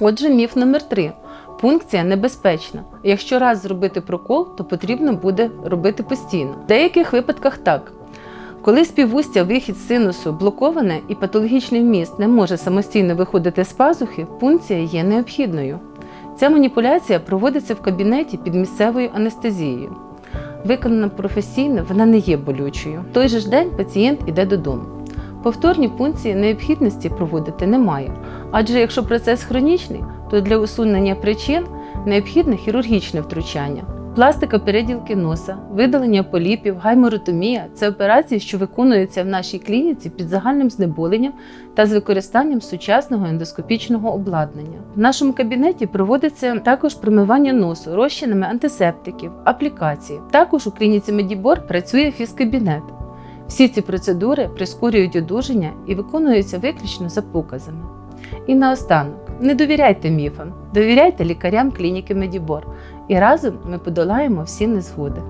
Отже, міф номер 3 Пункція небезпечна. Якщо раз зробити прокол, то потрібно буде робити постійно. В деяких випадках так. Коли співвустя вихід синусу блоковане і патологічний вміст не може самостійно виходити з пазухи, пункція є необхідною. Ця маніпуляція проводиться в кабінеті під місцевою анестезією. Виконана професійно, вона не є болючою. В той же ж день пацієнт іде додому. Повторні пункції необхідності проводити немає, адже якщо процес хронічний, то для усунення причин необхідне хірургічне втручання. Пластика переділки носа, видалення поліпів, гайморотомія це операції, що виконуються в нашій клініці під загальним знеболенням та з використанням сучасного ендоскопічного обладнання. В нашому кабінеті проводиться також промивання носу розчинами антисептиків, аплікації. Також у клініці Медібор працює фізкабінет. Всі ці процедури прискорюють одужання і виконуються виключно за показами. І наостанок, не довіряйте міфам, довіряйте лікарям клініки Медібор, і разом ми подолаємо всі незгоди.